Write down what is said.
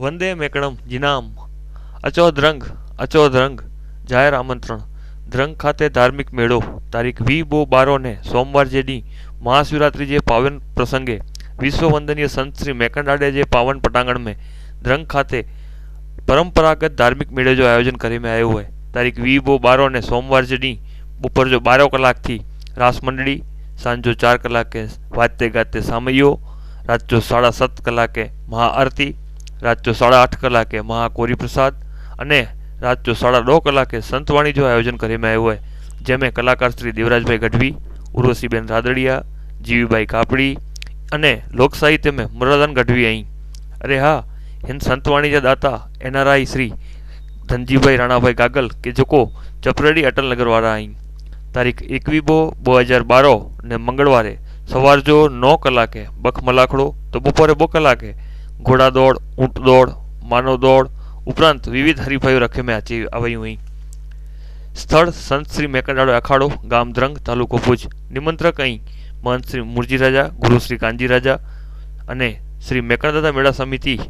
વંદે મેકણમ જીનામ. અચો દ્રંગ અચો દ્રંગ જાહેર આમંત્રણ. ધ્રંગ ખાતે ધાર્મિક મેળો. તારીખ વી બો બારોને સોમવાર જેડી મહાશિવરાત્રિ જે પાવન પ્રસંગે વિશ્વ વંદનીય સંત શ્રી મેકંડાડે જે પાવન પટાંગણ में ધ્રંગ ખાતે પરંપરાગત ધાર્મિક મેળો જો આયોજન કરીને આવ્યો હોય. તારીખ વી બો બારો ને સોમવાર જડી બપોર જો બારો કલાકથી રાસ મંડળી, સાંજો ચાર કલાકે વાતે ગાતે સામૈયો, રાત જો સાડા સાત કલાકે મહાઆરતી રાત જો સાડા આઠ કલાકે મહાકોરી પ્રસાદ અને રાત્રે સાડા નવ કલાકે સંતવાણીજો આયોજન કરવામાં આવ્યું હોય, જેમાં કલાકાર શ્રી દેવરાજભાઈ ગઢવી, ઉર્વશીબેન રાદડિયા જીવીભાઈ કાપડી અને લોકસાહિત્યમાં મુરાદાન ગઢવી અહીં. અરે હા, હિન્દ સંતવાણીજા દાતા એનઆરઆઈ શ્રી ધનજીભાઈ રાણાભાઈ ગાગલ કે જોકો ચપરેડી અટલનગરવાળા નગર વાળા અહીં. તારીખ એકવી બો, બે હજાર બારો ને મંગળવારે સવાર જો નવ કલાકે બખ મલાખડો તો બપોરે બો કલાકે ઘોડા દોડ ઊંટ દોડ માનવ દોડ ઉપરાંત વિવિધ હરીફાઈઓ રખેમે આચી અહીં સ્થળ સંત શ્રી મેકંડાળો અખાડો, ગામ ધ્રંગ તાલુકો ભુજ. નિમંત્રક અહીં મહંત શ્રી મુરજી રાજા ગુરુ શ્રી કાનજી રાજા અને શ્રી મેકણદાદા મેળા સમિતિ